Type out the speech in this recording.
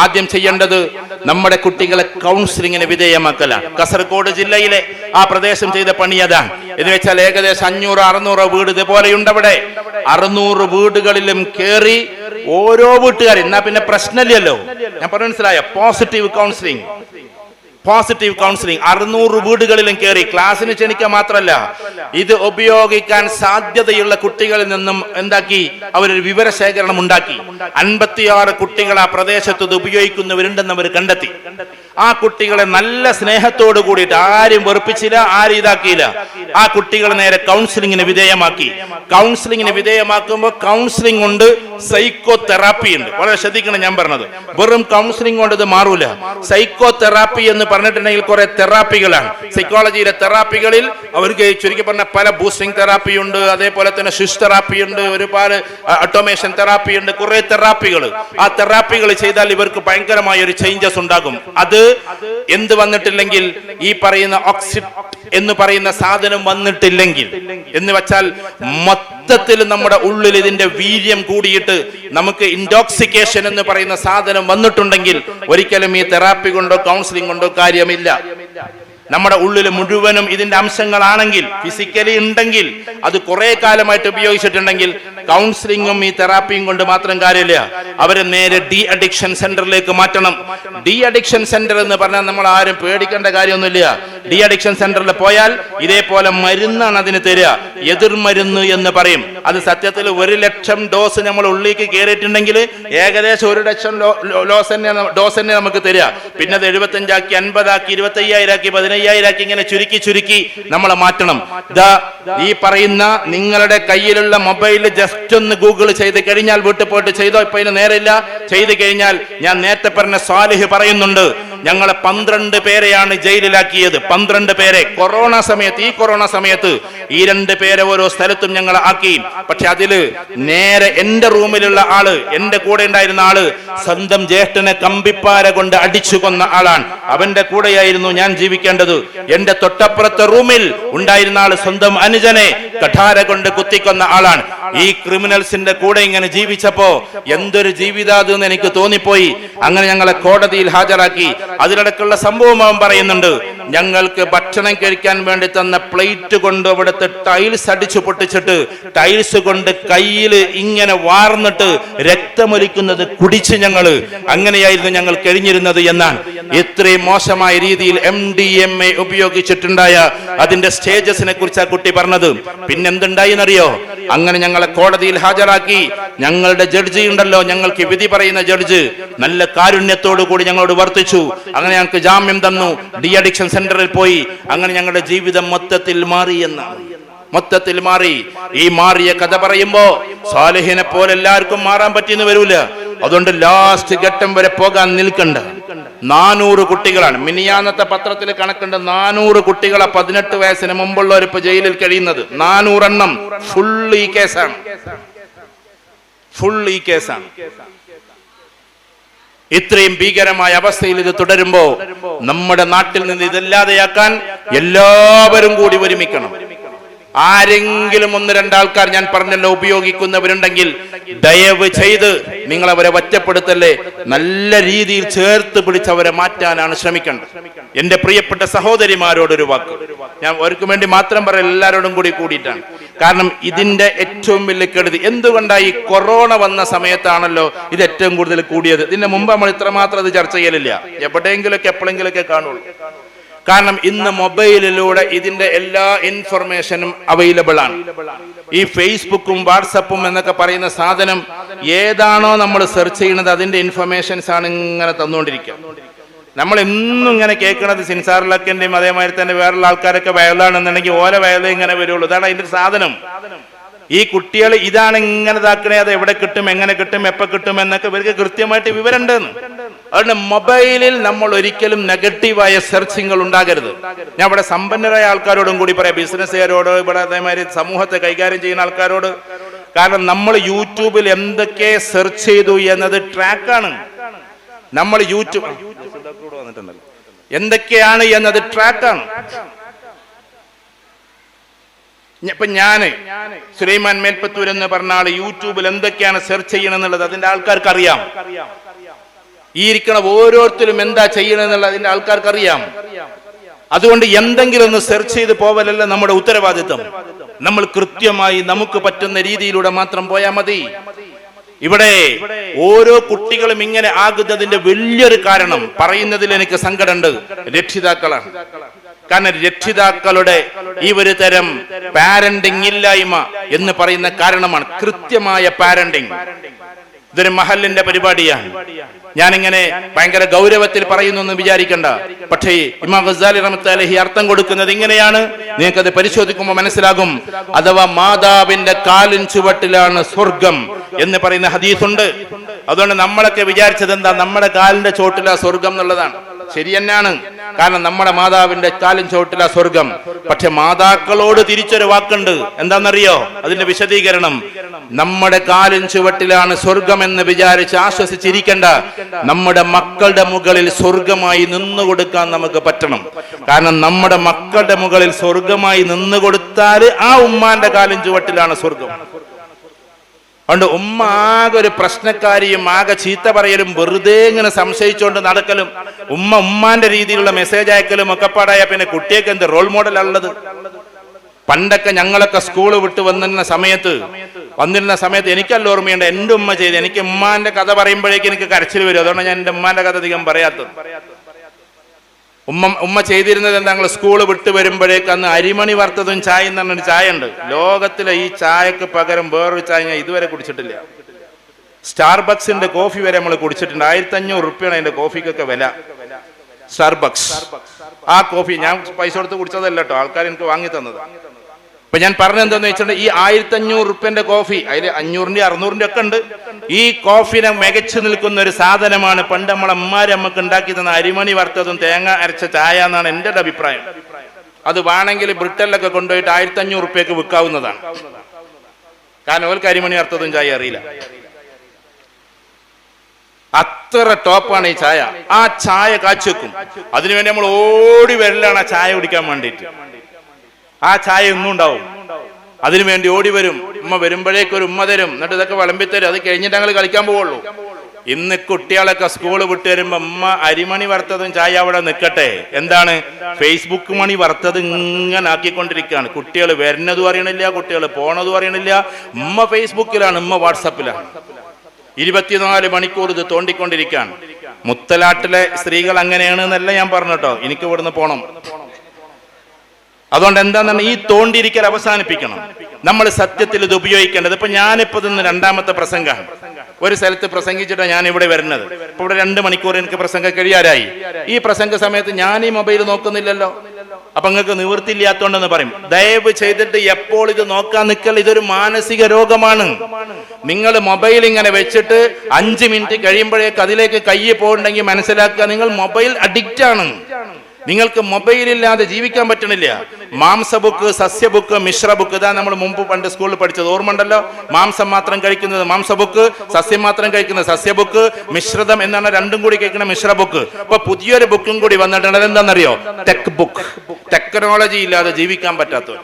ആദ്യം ചെയ്യേണ്ടത് നമ്മുടെ കുട്ടികളെ കൗൺസിലിങ്ങിന് വിധേയമാക്കലാണ്. കാസർഗോഡ് ജില്ലയിലെ ആ പ്രദേശം ചെയ്ത പണി അതാണ് എന്ന് വെച്ചാൽ ഏകദേശം അഞ്ഞൂറ് അറുന്നൂറ് വീട് ഇതുപോലെയുണ്ട് അവിടെ. അറുന്നൂറ് വീടുകളിലും കയറി ഓരോ വീട്ടുകാരും എന്നാ പിന്നെ പ്രശ്നമില്ലല്ലോ. ഞാൻ പറഞ്ഞു മനസ്സിലായ? പോസിറ്റീവ് കൗൺസിലിംഗ് പോസിറ്റീവ് കൗൺസിലിംഗ് അറുന്നൂറ് വീടുകളിലും കയറി ക്ലാസ്സിന് ക്ഷണിക്കുക മാത്രമല്ല ഇത് ഉപയോഗിക്കാൻ സാധ്യതയുള്ള കുട്ടികളിൽ നിന്നും എന്താക്കി? അവരൊരു വിവരശേഖരണം ഉണ്ടാക്കി. അൻപത്തിയാറ് കുട്ടികൾ ആ പ്രദേശത്ത് ഇത് ഉപയോഗിക്കുന്നവരുണ്ടെന്ന് അവർ കണ്ടെത്തി. ആ കുട്ടികളെ നല്ല സ്നേഹത്തോട് കൂടിയിട്ട് ആരും വെറുപ്പിച്ചില്ല ആരും ഇതാക്കിയില്ല. ആ കുട്ടികളെ നേരെ കൗൺസിലിങ്ങിന് വിധേയമാക്കി. കൗൺസിലിങ്ങിന് വിധേയമാക്കുമ്പോൾ കൗൺസിലിംഗ് ഉണ്ട് സൈക്കോ തെറാപ്പി ഉണ്ട്. വളരെ ശ്രദ്ധിക്കണം ഞാൻ പറഞ്ഞത്. വെറും കൗൺസിലിംഗ് കൊണ്ട് ഇത് മാറൂല. സൈക്കോ തെറാപ്പി എന്ന് പറഞ്ഞിട്ടുണ്ടെങ്കിൽ കുറെ തെറാപ്പികളാണ് സൈക്കോളജിയിലെ തെറാപ്പികളിൽ അവർക്ക് ചുരുക്കി പറഞ്ഞ പല ബൂസ്റ്റിംഗ് തെറാപ്പി ഉണ്ട് അതേപോലെ തന്നെ ഷിഷ് തെറാപ്പി ഉണ്ട് ഒരുപാട് ഓട്ടോമേഷൻ തെറാപ്പി ഉണ്ട് കുറെ തെറാപ്പികൾ ആ തെറാപ്പികൾ ചെയ്താൽ ഇവർക്ക് ഭയങ്കരമായ ഒരു ചേഞ്ചസ് ഉണ്ടാകും. അത് എന്ത് വന്നിട്ടില്ലെങ്കിൽ ഈ പറയുന്ന ഓക്സിഡ് എന്ന് പറയുന്ന സാധനം വന്നിട്ടില്ലെങ്കിൽ എന്ന് വെച്ചാൽ മൊത്തത്തിൽ നമ്മുടെ ഉള്ളിൽ ഇതിന്റെ വീര്യം കൂടിയിട്ട് നമുക്ക് ഇൻടോക്സിക്കേഷൻ എന്ന് പറയുന്ന സാധനം വന്നിട്ടുണ്ടെങ്കിൽ ഒരിക്കലും ഈ തെറാപ്പി കൊണ്ടോ കൗൺസിലിംഗ് കൊണ്ടോ കാര്യമില്ല. നമ്മുടെ ഉള്ളിൽ മുഴുവനും ഇതിന്റെ അംശങ്ങളാണെങ്കിൽ ഫിസിക്കലി ഉണ്ടെങ്കിൽ അത് കുറെ കാലമായിട്ട് ഉപയോഗിച്ചിട്ടുണ്ടെങ്കിൽ കൗൺസിലിങ്ങും ഈ തെറാപ്പിയും കൊണ്ട് മാത്രം കാര്യമില്ല. അവരെ നേരെ ഡി അഡിക്ഷൻ സെന്ററിലേക്ക് മാറ്റണം. ഡി അഡിക്ഷൻ സെന്റർ എന്ന് പറഞ്ഞാൽ നമ്മൾ ആരും പേടിക്കേണ്ട കാര്യമൊന്നുമില്ല. ഡി അഡിക്ഷൻ സെന്ററിൽ പോയാൽ ഇതേപോലെ മരുന്നാണ് അതിന് തരിക. എതിർ മരുന്ന് എന്ന് പറയും. അത് സത്യത്തിൽ ഒരു ലക്ഷം ഡോസ് നമ്മൾ ഉള്ളിലേക്ക് കയറിയിട്ടുണ്ടെങ്കിൽ ഏകദേശം ഒരു ലക്ഷം ഡോസ് തന്നെ ഡോസ് തന്നെ നമുക്ക് തരിക. പിന്നെ അത് എഴുപത്തഞ്ചാക്കി അൻപതാക്കി ഇരുപത്തി അയ്യായിരാക്കി പതിനയ്യായിരാക്കി ഇങ്ങനെ ചുരുക്കി ചുരുക്കി നമ്മളെ മാറ്റണം. ദാ ഈ പറയുന്ന നിങ്ങളുടെ കയ്യിലുള്ള മൊബൈൽ ജസ്റ്റ് ഒന്ന് ഗൂഗിൾ ചെയ്ത് കഴിഞ്ഞാൽ വീട്ടിൽ പോയിട്ട് ചെയ്തോ? ഇപ്പൊ ഇതിന് നേരമില്ല ചെയ്ത് കഴിഞ്ഞാൽ ഞാൻ നേരത്തെ പറഞ്ഞ സ്വാലിഹ് പറയുന്നുണ്ട്. ഞങ്ങളെ പന്ത്രണ്ട് പേരെയാണ് ജയിലിലാക്കിയത്. പന്ത്രണ്ട് പേരെ. കൊറോണ സമയത്ത് ഈ കൊറോണ സമയത്ത് ഈ രണ്ട് പേരെ ഓരോ സ്ഥലത്തും ഞങ്ങൾ ആക്കി. പക്ഷെ അതിൽ നേരെ എന്റെ റൂമിലുള്ള ആൾ എന്റെ കൂടെ ഉണ്ടായിരുന്ന ആൾ സ്വന്തം ജ്യേഷ്ഠനെ കമ്പിപ്പാര കൊണ്ട് അടിച്ചു കൊന്ന ആളാണ്. അവന്റെ കൂടെയായിരുന്നു ഞാൻ ജീവിക്കേണ്ടത്. എന്റെ തൊട്ടപ്പുറത്തെ റൂമിൽ ഉണ്ടായിരുന്ന ആൾ സ്വന്തം അനുജനെ കഠാര കൊണ്ട് കുത്തിക്കൊന്ന ആളാണ്. ഈ ക്രിമിനൽസിന്റെ കൂടെ ഇങ്ങനെ ജീവിച്ചപ്പോ എന്തൊരു ജീവിതാതെന്ന് എനിക്ക് തോന്നിപ്പോയി. അങ്ങനെ ഞങ്ങളെ കോടതിയിൽ ഹാജരാക്കി. അതിലിടക്കുള്ള സംഭവം അവൻ പറയുന്നുണ്ട്. ഞങ്ങൾക്ക് ഭക്ഷണം കഴിക്കാൻ വേണ്ടി തന്ന പ്ലേറ്റ് കൊണ്ട് അവിടുത്തെ ടൈൽസ് അടിച്ചു പൊട്ടിച്ചിട്ട് ടൈൽസ് കൊണ്ട് കയ്യിൽ ഇങ്ങനെ വാർന്നിട്ട് രക്തമൊലിക്കുന്നത് കുടിച്ച് ഞങ്ങൾ. അങ്ങനെയായിരുന്നു ഞങ്ങൾ കഴിഞ്ഞിരുന്നത് എന്നാണ്. ഇത്രയും മോശമായ രീതിയിൽ എം ഡി എം എ ഉപയോഗിച്ചിട്ടുണ്ടായ അതിന്റെ സ്റ്റേജസിനെ കുറിച്ച് ആ കുട്ടി പറഞ്ഞത്. പിന്നെന്തുണ്ടായി എന്നറിയോ അങ്ങനെ ഞങ്ങളെ കോടതിയിൽ ഹാജരാക്കി. ഞങ്ങളുടെ ജഡ്ജി ഉണ്ടല്ലോ ഞങ്ങൾക്ക് വിധി പറയുന്ന ജഡ്ജ്. നല്ല കാരുണ്യത്തോടു കൂടി ഞങ്ങളോട് വർത്തിച്ചു. അങ്ങനെ ഞങ്ങൾക്ക് ജാമ്യം തന്നു. ഡി അഡിക്ഷൻ സെന്ററിൽ പോയി അങ്ങനെ ഞങ്ങളുടെ ജീവിതം മൊത്തത്തിൽ മാറി എന്നാണ്. മൊത്തത്തിൽ മാറി. ഈ മാറിയ കഥ പറയുമ്പോ സാലിഹിനെ പോലെ എല്ലാവർക്കും മാറാൻ പറ്റിയെന്ന് വരൂല. അതുകൊണ്ട് ലാസ്റ്റ് ഘട്ടം വരെ പോകാൻ നിൽക്കണ്ട. നാനൂറ് കുട്ടികളാണ്. മിനിയാന്നത്തെ പത്രത്തിൽ കണക്കുണ്ട് നാനൂറ് കുട്ടികളെ പതിനെട്ട് വയസ്സിന് മുമ്പുള്ളവർ ഇപ്പൊ ജയിലിൽ കഴിയുന്നത്. നാനൂറെണ്ണം ഫുൾ ഈ കേസാണ് ഫുൾ ഈ കേസാണ് ഇത്രയും ഭീകരമായ അവസ്ഥയിൽ ഇത് തുടരുമ്പോ നമ്മുടെ നാട്ടിൽ നിന്ന് ഇതല്ലാതെയാക്കാൻ എല്ലാവരും കൂടി ഒരുമിക്കണം. ആരെങ്കിലും ഒന്ന് രണ്ടാൾക്കാർ ഞാൻ പറഞ്ഞല്ലോ ഉപയോഗിക്കുന്നവരുണ്ടെങ്കിൽ ദയവ് ചെയ്ത് നിങ്ങൾ അവരെ ഒറ്റപ്പെടുത്തല്ലേ? നല്ല രീതിയിൽ ചേർത്ത് പിടിച്ച് അവരെ മാറ്റാനാണ് ശ്രമിക്കേണ്ടത്. എന്റെ പ്രിയപ്പെട്ട സഹോദരിമാരോടൊരു വാക്ക്. ഞാൻ അവർക്ക് വേണ്ടി മാത്രം പറയാം എല്ലാവരോടും കൂടി കൂടിയിട്ടാണ്. കാരണം ഇതിന്റെ ഏറ്റവും വലിയ കെടുതി എന്തുകൊണ്ടായി കൊറോണ വന്ന സമയത്താണല്ലോ ഇത് ഏറ്റവും കൂടുതൽ കൂടിയത്? ഇതിന്റെ മുമ്പ് നമ്മൾ ഇത്രമാത്രം അത് ചർച്ച ചെയ്യലില്ല. എവിടെയെങ്കിലൊക്കെ എപ്പോഴെങ്കിലൊക്കെ കാണുള്ളൂ. കാരണം ഇന്ന് മൊബൈലിലൂടെ ഇതിന്റെ എല്ലാ ഇൻഫർമേഷനും അവൈലബിൾ ആണ്. ഈ ഫേസ്ബുക്കും വാട്സപ്പും എന്നൊക്കെ പറയുന്ന സാധനം ഏതാണോ നമ്മൾ സെർച്ച് ചെയ്യുന്നത് അതിന്റെ ഇൻഫർമേഷൻസ് ആണ് ഇങ്ങനെ തന്നുകൊണ്ടിരിക്കുക. നമ്മൾ എന്നും ഇങ്ങനെ കേൾക്കുന്നത് സിൻസാർ സിൻസാറിലൊക്കെന്റെയും അതേമാതിരി തന്നെ വേറുള്ള ആൾക്കാരൊക്കെ വയലാണെന്നുണ്ടെങ്കിൽ ഓരോ വയലേ ഇങ്ങനെ വരുള്ളൂ. ഇതാണ് അതിന്റെ സാധനം. ഈ കുട്ടികൾ ഇതാണ് ഇങ്ങനെ ഇതാക്കണേ അത് എവിടെ കിട്ടും എങ്ങനെ കിട്ടും എപ്പോൾ കിട്ടും എന്നൊക്കെ ഇവർക്ക് കൃത്യമായിട്ട് വിവരമുണ്ടെന്ന്. അതുകൊണ്ട് മൊബൈലിൽ നമ്മൾ ഒരിക്കലും നെഗറ്റീവായ സെർച്ചിങ്ങൾ ഉണ്ടാകരുത്. ഞാൻ ഇവിടെ സമ്പന്നരായ ആൾക്കാരോടും കൂടി പറയാം. ബിസിനസ്സുകാരോട് ഇവിടെ അതേമാതിരി സമൂഹത്തെ കൈകാര്യം ചെയ്യുന്ന ആൾക്കാരോട്. കാരണം നമ്മൾ യൂട്യൂബിൽ എന്തൊക്കെ സെർച്ച് ചെയ്തു എന്നത് ട്രാക്കാണ്. നമ്മൾ യൂട്യൂബ് വന്നിട്ടുണ്ടല്ലോ. എന്തൊക്കെയാണ് എന്നത് ട്രാക്കാണ്. ഇപ്പൊ ഞാൻ സുലൈമാൻ മേൽപ്പത്തൂർ എന്ന് പറഞ്ഞ ആൾ യൂട്യൂബിൽ എന്തൊക്കെയാണ് സെർച്ച് ചെയ്യണമെന്നുള്ളത് അതിന്റെ ആൾക്കാർക്ക് അറിയാം ഈ ഇരിക്കണ ഓരോരുത്തരും എന്താ ചെയ്യണമെന്നുള്ള അതിന്റെ ആൾക്കാർക്ക് അറിയാം അതുകൊണ്ട് എന്തെങ്കിലും ഒന്ന് സെർച്ച് ചെയ്ത് പോവലല്ല നമ്മുടെ ഉത്തരവാദിത്വം. നമ്മൾ കൃത്യമായി നമുക്ക് പറ്റുന്ന രീതിയിലൂടെ മാത്രം പോയാൽ മതി. ഇവിടെ ഓരോ കുട്ടികളും ഇങ്ങനെ ആകുന്നതിന്റെ വലിയൊരു കാരണം പറയുന്നതിൽ എനിക്ക് സങ്കടമുണ്ട്. രക്ഷിതാക്കളാണ്. കാരണം രക്ഷിതാക്കളുടെ ഈ ഒരു തരം പാരന്റിങ് ഇല്ലായ്മ എന്ന് പറയുന്ന കാരണമാണ് കൃത്യമായ പാരന്റിങ് ഇതൊരു മഹലിന്റെ പരിപാടിയാണ്. ഞാനിങ്ങനെ ഭയങ്കര ഗൗരവത്തിൽ പറയുന്നു എന്ന് വിചാരിക്കണ്ട. പക്ഷേ ഇമാം ഗസാലി റഹ്മത്തുള്ളാഹി അർത്ഥം കൊടുക്കുന്നത് ഇങ്ങനെയാണ്. നിങ്ങൾക്കത് പരിശോധിക്കുമ്പോൾ മനസ്സിലാകും. അഥവാ മാതാവിന്റെ കാലിൻ ചുവട്ടിലാണ് സ്വർഗം എന്ന് പറയുന്ന ഹദീസുണ്ട്. അതുകൊണ്ട് നമ്മളൊക്കെ വിചാരിച്ചത് എന്താ? നമ്മുടെ കാലിന്റെ ചോട്ടിലാ സ്വർഗം എന്നുള്ളതാണ്. ശരി തന്നെയാണ് കാരണം നമ്മുടെ മാതാവിന്റെ കാലിൻ ചോട്ടില സ്വർഗം. പക്ഷെ മാതാക്കളോട് തിരിച്ചൊരു വാക്കുണ്ട്. എന്താണെന്നറിയോ? അതിന്റെ വിശദീകരണം. നമ്മുടെ കാലും ചുവട്ടിലാണ് സ്വർഗം എന്ന് വിചാരിച്ച് ആശ്വസിച്ചിരിക്കേണ്ട. നമ്മുടെ മക്കളുടെ മുകളിൽ സ്വർഗമായി നിന്നു കൊടുക്കാൻ നമുക്ക് പറ്റണം. കാരണം നമ്മുടെ മക്കളുടെ മുകളിൽ സ്വർഗമായി നിന്നു കൊടുത്താൽ ആ ഉമ്മാന്റെ കാലും ചുവട്ടിലാണ് സ്വർഗം. അതുകൊണ്ട് ഉമ്മ ആകെ ഒരു പ്രശ്നക്കാരിയും ആകെ ചീത്ത പറയലും വെറുതെ ഇങ്ങനെ സംശയിച്ചുകൊണ്ട് നടക്കലും ഉമ്മ ഉമ്മാന്റെ രീതിയിലുള്ള മെസ്സേജ് അയക്കലും ഒക്കെ പാടായ പിന്നെ കുട്ടിയൊക്കെ എന്ത് റോൾ മോഡൽ ഉള്ളത്? പണ്ടൊക്കെ ഞങ്ങളൊക്കെ സ്കൂൾ വിട്ട് വന്നിരുന്ന സമയത്ത് വന്നിരുന്ന സമയത്ത് എനിക്കല്ല ഓർമ്മയുണ്ട് എന്റെ ഉമ്മ ചെയ്ത് എനിക്ക് ഉമ്മാന്റെ കഥ പറയുമ്പോഴേക്കും എനിക്ക് കരച്ചിൽ വരും. അതുകൊണ്ട് ഞാൻ എന്റെ ഉമ്മാന്റെ കഥ അധികം പറയാത്തത്. ഉമ്മ ഉമ്മ ചെയ്തിരുന്നത് എന്താ? ഞങ്ങൾ സ്കൂൾ വിട്ട് വരുമ്പോഴേക്ക് അന്ന് അരിമണി വറുത്തതും ചായ എന്ന് പറഞ്ഞൊരു ചായ ഉണ്ട് ലോകത്തിലെ ഈ ചായക്ക് പകരം വേറൊരു ചായ ഞാൻ ഇതുവരെ കുടിച്ചിട്ടില്ല. സ്റ്റാർബക്സിന്റെ കോഫി വരെ നമ്മൾ കുടിച്ചിട്ടുണ്ട്. ആയിരത്തി അഞ്ഞൂറ് റുപ്യാണ് അതിന്റെ കോഫിക്കൊക്കെ വില. സ്റ്റാർബക്സ് ആ കോഫി ഞാൻ പൈസ കൊടുത്ത് കുടിച്ചതല്ല കേട്ടോ. ആൾക്കാർ എനിക്ക് വാങ്ങി തന്നത്. അപ്പൊ ഞാൻ പറഞ്ഞെന്താന്ന് വെച്ചിട്ടുണ്ടെങ്കിൽ ഈ ആയിരത്തി അഞ്ഞൂറ് റുപ്യന്റെ കോഫി അതിൽ അഞ്ഞൂറിന്റെ അറുന്നൂറിന്റെ ഒക്കെ ഉണ്ട്. ഈ കോഫിനെ മികച്ചു നിൽക്കുന്ന ഒരു സാധനമാണ് പണ്ട് നമ്മളെ അമ്മാര് നമുക്ക് ഉണ്ടാക്കി തന്ന അരിമണി വറുത്തതും തേങ്ങ അരച്ച ചായ എന്നാണ് എന്റെ അഭിപ്രായം. അത് വേണമെങ്കിൽ ബ്രിട്ടനിലൊക്കെ കൊണ്ടുപോയിട്ട് ആയിരത്തി അഞ്ഞൂറ് റുപ്യക്ക് വിൽക്കാവുന്നതാണ്. കാരണം അവർക്ക് അരിമണി വറുത്തതും ചായ അറിയില്ല. അത്ര ടോപ്പാണ് ഈ ചായ. ആ ചായ കാച്ചു വെക്കും. അതിനുവേണ്ടി നമ്മൾ ഓടി വരലാണ് ആ ചായ കുടിക്കാൻ വേണ്ടിയിട്ട്. ആ ചായ ഇന്നും ഉണ്ടാവും. അതിനുവേണ്ടി ഓടി വരും. ഉമ്മ വരുമ്പോഴേക്ക് ഒരു ഉമ്മ തരും. എന്നിട്ട് ഇതൊക്കെ വിളമ്പിത്തരും അത് കഴിഞ്ഞിട്ട് ഞങ്ങൾ കളിക്കാൻ പോവുള്ളൂ. ഇന്ന് കുട്ടികളൊക്കെ സ്കൂൾ വിട്ട് വരുമ്പോ ഉമ്മ അരിമണി വറുത്തതും ചായ അവിടെ നിൽക്കട്ടെ എന്താണ്? ഫേസ്ബുക്ക് മണി വറുത്തത് ഇങ്ങനെ ആക്കിക്കൊണ്ടിരിക്കുകയാണ്. കുട്ടികൾ വരുന്നതും അറിയണില്ല കുട്ടികൾ പോണതും അറിയണില്ല. ഉമ്മ ഫേസ്ബുക്കിലാണ് ഉമ്മ വാട്സപ്പിലാണ് ഇരുപത്തിനാല് മണിക്കൂർ ഇത് തോണ്ടിക്കൊണ്ടിരിക്കുകയാണ്. മുത്തലാട്ടിലെ സ്ത്രീകൾ അങ്ങനെയാണ് എന്നല്ല ഞാൻ പറഞ്ഞു കേട്ടോ. എനിക്ക് ഇവിടുന്ന് പോണം. അതുകൊണ്ട് എന്താണെന്ന് ഈ തോണ്ടിരിക്കൽ അവസാനിപ്പിക്കണം. നമ്മൾ സത്യത്തിൽ ഇത് ഉപയോഗിക്കേണ്ടത് ഇപ്പൊ ഞാനിപ്പോ ഇന്ന് രണ്ടാമത്തെ പ്രസംഗമാണ്. ഒരു സ്ഥലത്ത് പ്രസംഗിച്ചിട്ടാണ് ഞാൻ ഇവിടെ വരുന്നത്. ഇപ്പൊ ഇവിടെ രണ്ട് മണിക്കൂർ എനിക്ക് പ്രസംഗം കഴിയാറായി. ഈ പ്രസംഗ സമയത്ത് ഞാൻ ഈ മൊബൈൽ നോക്കുന്നില്ലല്ലോ. അപ്പൊ നിങ്ങൾക്ക് നിവൃത്തിയില്ലാത്തോണ്ടെന്ന് പറയും. ദയവ് ചെയ്തിട്ട് എപ്പോൾ ഇത് നോക്കാൻ നിൽക്കൽ ഇതൊരു മാനസിക രോഗമാണ്. നിങ്ങൾ മൊബൈൽ ഇങ്ങനെ വെച്ചിട്ട് അഞ്ച് മിനിറ്റ് കഴിയുമ്പോഴേക്ക് അതിലേക്ക് കൈ പോകണ്ടെങ്കിൽ മനസ്സിലാക്കുക നിങ്ങൾ മൊബൈൽ അഡിക്റ്റ് ആണ് നിങ്ങൾക്ക് മൊബൈൽ ഇല്ലാതെ ജീവിക്കാൻ പറ്റണില്ല. മാംസ ബുക്ക് സസ്യ ബുക്ക് മിശ്ര ബുക്ക് ഇതാ നമ്മൾ മുമ്പ് പണ്ട് സ്കൂളിൽ പഠിച്ചത്. ഓർമ്മ ഉണ്ടല്ലോ മാംസം മാത്രം കഴിക്കുന്നത് മാംസ ബുക്ക് സസ്യം മാത്രം കഴിക്കുന്നത് സസ്യ ബുക്ക് മിശ്രിതം എന്നാണ് രണ്ടും കൂടി കഴിക്കുന്ന മിശ്ര ബുക്ക് ഇപ്പൊ പുതിയൊരു ബുക്കും കൂടി വന്നിട്ടുണ്ട് അതെന്താണെന്നറിയോ ടെക് ബുക്ക് ടെക്നോളജി ഇല്ലാതെ ജീവിക്കാൻ പറ്റാത്തത്